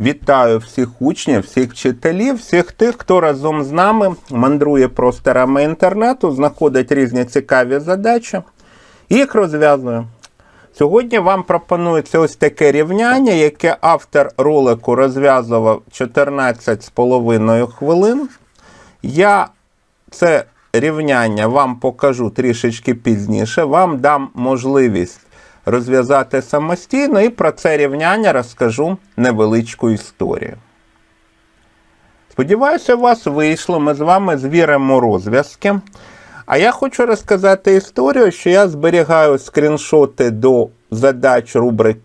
Вітаю всіх учнів, всіх вчителів, всіх тих, хто разом з нами мандрує просторами інтернету, знаходить різні цікаві задачі і їх розв'язує. Сьогодні вам пропонується ось таке рівняння, яке автор ролику розв'язував 14,5 хвилин. Я це рівняння вам покажу трішечки пізніше. Вам дам можливість розв'язати самостійно і про це рівняння розкажу невеличку історію. Сподіваюся, у вас вийшло. Ми з вами звіримо розв'язки. А я хочу розказати історію, що я зберігаю скріншоти до задач рубрики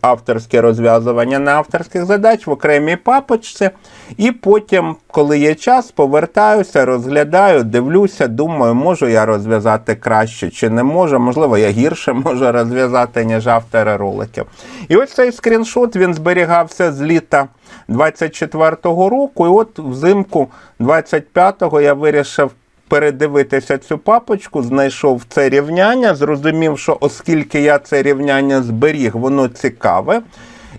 авторське розв'язування на авторських задач в окремій папочці. І потім, коли є час, повертаюся, розглядаю, дивлюся, думаю, можу я розв'язати краще чи не можу. Можливо, я гірше можу розв'язати, ніж автори роликів. І ось цей скріншот він зберігався з літа 24-го року. І от взимку 25-го я вирішив передивитися цю папочку, знайшов це рівняння, зрозумів, що оскільки я це рівняння зберіг, воно цікаве.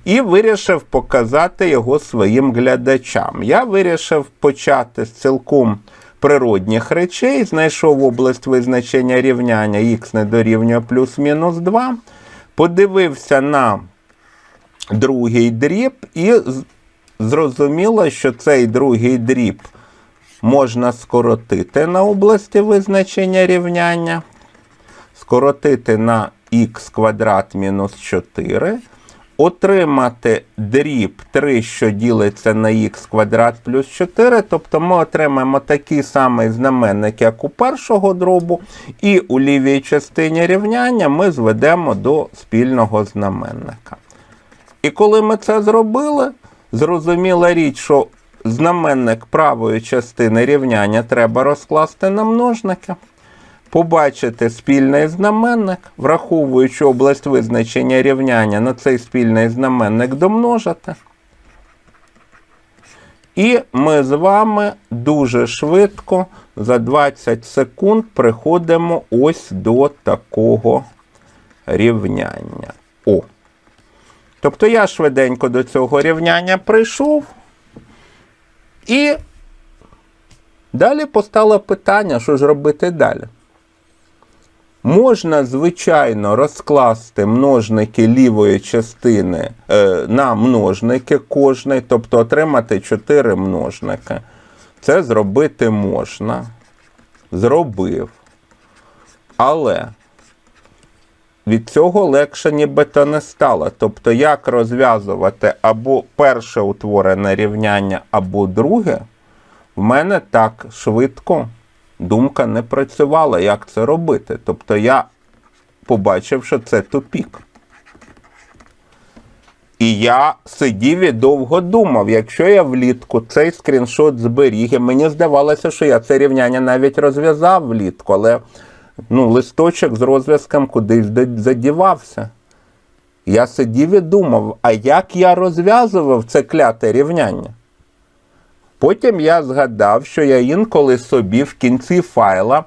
І вирішив показати його своїм глядачам. Я вирішив почати з цілком природних речей, знайшов область визначення рівняння х не дорівнює плюс-мінус 2, подивився на другий дріб і зрозуміло, що цей другий дріб можна скоротити на області визначення рівняння, скоротити на х квадрат мінус 4, отримати дріб 3, що ділиться на х квадрат плюс 4, тобто ми отримаємо такий самий знаменник, як у першого дробу, і у лівій частині рівняння ми зведемо до спільного знаменника. І коли ми це зробили, зрозуміла річ, що знаменник правої частини рівняння треба розкласти на множники, побачити спільний знаменник, враховуючи область визначення рівняння на цей спільний знаменник домножити. І ми з вами дуже швидко за 20 секунд приходимо ось до такого рівняння. О. Тобто я швиденько до цього рівняння прийшов. І далі постало питання, що ж робити далі. Можна, звичайно, розкласти множники лівої частини е, на множники кожний, тобто отримати 4 множники. Це зробити можна. Зробив. Але від цього легше нібито не стало. Тобто, як розв'язувати або перше утворене рівняння, або друге, в мене так швидко думка не працювала, як це робити. Тобто я побачив, що це тупік. І я сидів і довго думав, якщо я влітку цей скріншот зберіг, і мені здавалося, що я це рівняння навіть розв'язав влітку, але ну, листочок з розв'язком кудись задівався. Я сидів і думав, а як я розв'язував це кляте рівняння? Потім я згадав, що я інколи собі в кінці файла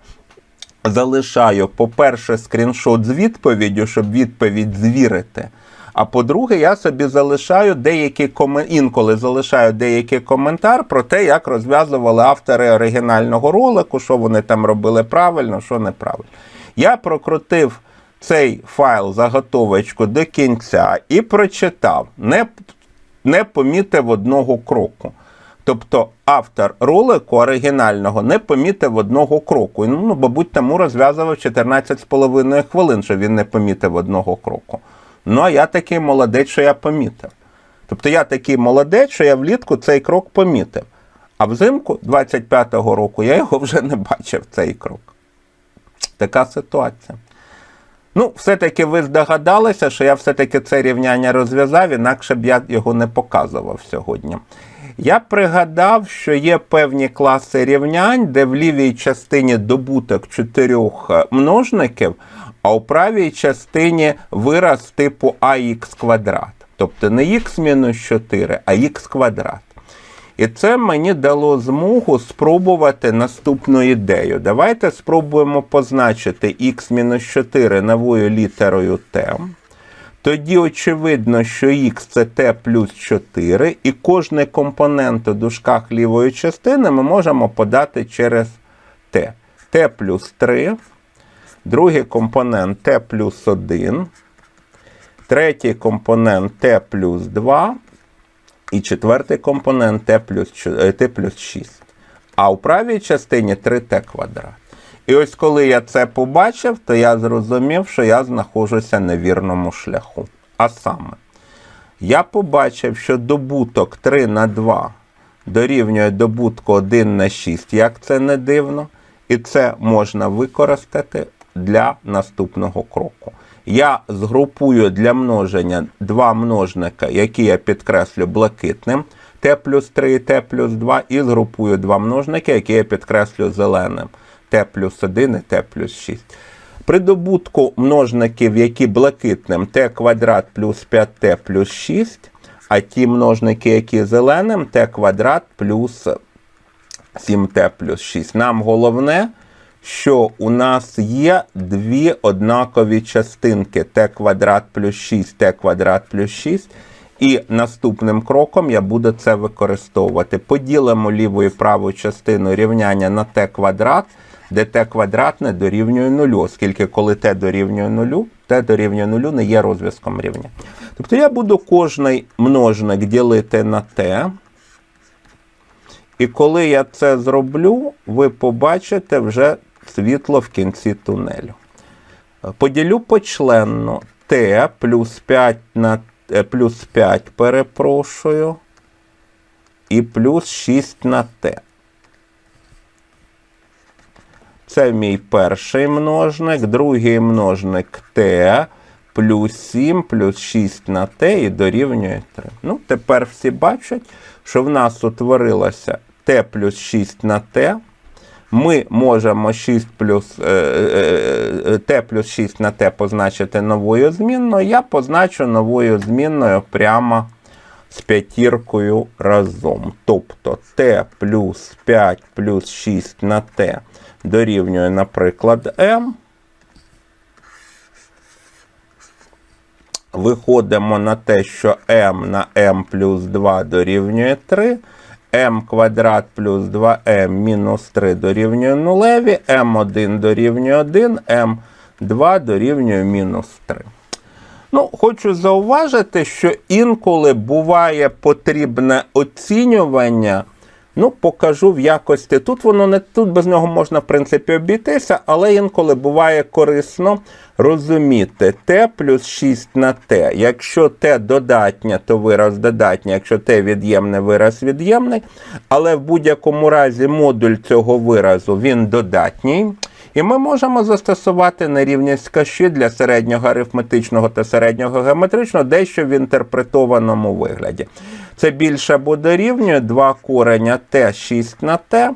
залишаю, по-перше, скріншот з відповіддю, щоб відповідь звірити. А по-друге, я собі залишаю деякі комен... інколи залишаю деякий коментар про те, як розв'язували автори оригінального ролику, що вони там робили правильно, що неправильно. Я прокрутив цей файл заготовочку до кінця і прочитав, не, не помітив одного кроку. Тобто автор ролику оригінального не помітив одного кроку. Ну, мабуть, тому розв'язував 14,5 хвилин, що він не помітив одного кроку. Ну, а я такий молодець, що я помітив. Тобто я такий молодець, що я влітку цей крок помітив. А взимку 25-го року я його вже не бачив, цей крок. Така ситуація. Ну, все-таки ви здогадалися, що я все-таки це рівняння розв'язав, інакше б я його не показував сьогодні. Я пригадав, що є певні класи рівнянь, де в лівій частині добуток чотирьох е, множників, а у правій частині вираз типу ax квадрат. Тобто не х мінус 4, а х квадрат. І це мені дало змогу спробувати наступну ідею. Давайте спробуємо позначити х-4 новою літерою t. тоді очевидно, що х це t плюс 4, і кожний компонент у дужках лівої частини ми можемо подати через t. t плюс 3, другий компонент t плюс 1, третій компонент t плюс 2, і четвертий компонент t плюс, чо- е, t плюс 6. А у правій частині 3t квадрат. І ось коли я це побачив, то я зрозумів, що я знаходжуся на вірному шляху. А саме, я побачив, що добуток 3 на 2 дорівнює добутку 1 на 6, як це не дивно. І це можна використати для наступного кроку. Я згрупую для множення два множника, які я підкреслю блакитним, t плюс 3 і t плюс 2, і згрупую два множники, які я підкреслю зеленим, t плюс 1 і t плюс 6. При добутку множників, які блакитним t квадрат плюс 5t плюс 6, а ті множники, які зеленим, t квадрат плюс 7t плюс 6. Нам головне, що у нас є дві однакові частинки t квадрат плюс 6, t квадрат плюс 6. І наступним кроком я буду це використовувати. Поділимо ліву і праву частину рівняння на t квадрат, де t квадрат не дорівнює нулю, оскільки коли t дорівнює нулю, t дорівнює нулю не є розв'язком рівня. Тобто я буду кожний множник ділити на t. І коли я це зроблю, ви побачите вже світло в кінці тунелю. Поділю почленно t плюс 5 на е, плюс 5, перепрошую, і плюс 6 на t. Це мій перший множник, другий множник t плюс 7 плюс 6 на t і дорівнює 3. Ну, тепер всі бачать, що в нас утворилося t плюс 6 на t. Ми можемо 6 плюс, е, е, е, t плюс 6 на t позначити новою змінною. Я позначу новою змінною прямо з п'ятіркою разом. Тобто t плюс 5 плюс 6 на t дорівнює, наприклад, m. Виходимо на те, що m на m плюс 2 дорівнює 3 m квадрат плюс 2m мінус 3 дорівнює нулеві, m1 дорівнює 1, m2 дорівнює мінус 3. Ну, хочу зауважити, що інколи буває потрібне оцінювання. Ну, покажу в якості. Тут воно не тут без нього можна, в принципі, обійтися, але інколи буває корисно розуміти Т плюс 6 на Т. Якщо Т додатнє, то вираз додатнє, якщо Т від'ємне, вираз від'ємний. Але в будь-якому разі модуль цього виразу він додатній. І ми можемо застосувати нерівність каші для середнього арифметичного та середнього геометричного дещо в інтерпретованому вигляді. Це більше або дорівнює 2 кореня t 6 на t,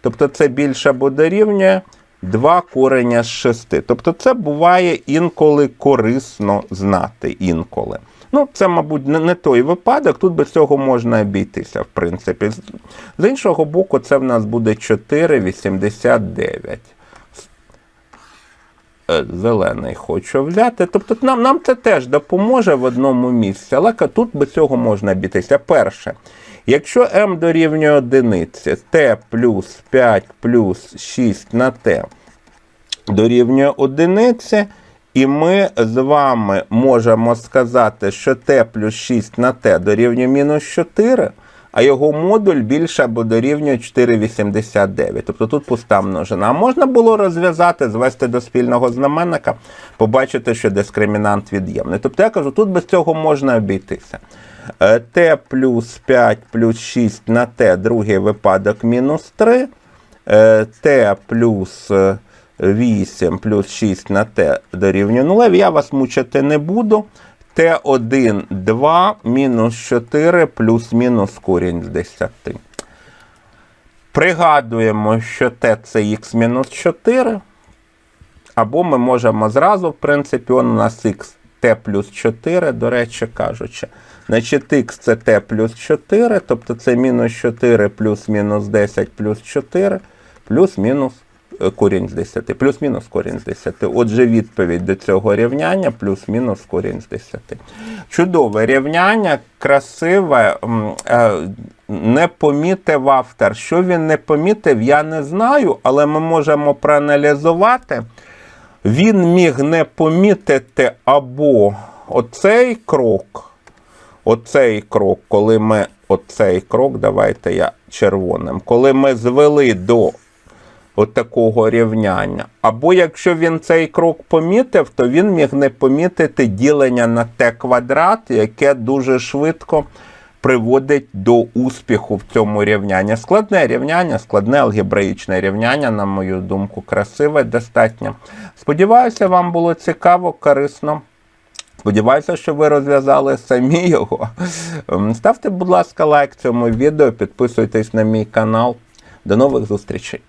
тобто це більше або дорівнює 2 кореня з 6. Тобто це буває інколи корисно знати інколи. Ну, це, мабуть, не, той випадок, тут без цього можна обійтися, в принципі. З- іншого боку, це в нас буде 4,89 е, зелений хочу взяти. Тобто нам, нам це теж допоможе в одному місці, але тут без цього можна обійтися. Перше, якщо m дорівнює одиниці, t плюс 5 плюс 6 на t дорівнює одиниці, і ми з вами можемо сказати, що t плюс 6 на t дорівнює мінус 4, а його модуль більше або дорівнює 4,89. Тобто тут пуста множина. А можна було розв'язати, звести до спільного знаменника, побачити, що дискримінант від'ємний. Тобто я кажу, тут без цього можна обійтися. Е, t плюс 5 плюс 6 на t, другий випадок мінус 3. Е, t плюс е, 8 плюс 6 на t дорівнює 0. Я вас мучити не буду. Т1 2 мінус 4 плюс-мінус корінь з 10. Пригадуємо, що t це х мінус 4. Або ми можемо зразу, в принципі, он у нас х t плюс 4, до речі кажучи. Значить, х це t плюс 4, тобто це мінус 4 плюс мінус 10 плюс 4 плюс мінус корінь з 10, плюс-мінус корінь з 10. Отже, відповідь до цього рівняння плюс-мінус корінь з 10. Чудове рівняння, красиве, е, не помітив автор. Що він не помітив, я не знаю, але ми можемо проаналізувати. Він міг не помітити або оцей крок, оцей крок, коли ми оцей крок, давайте я червоним, коли ми звели до от рівняння. Або якщо він цей крок помітив, то він міг не помітити ділення на t квадрат, яке дуже швидко приводить до успіху в цьому рівнянні. Складне рівняння, складне алгебраїчне рівняння, на мою думку, красиве достатньо. Сподіваюся, вам було цікаво, корисно. Сподіваюся, що ви розв'язали самі його. Ем, Ставте, будь ласка, лайк цьому відео, підписуйтесь на мій канал. До нових зустрічей!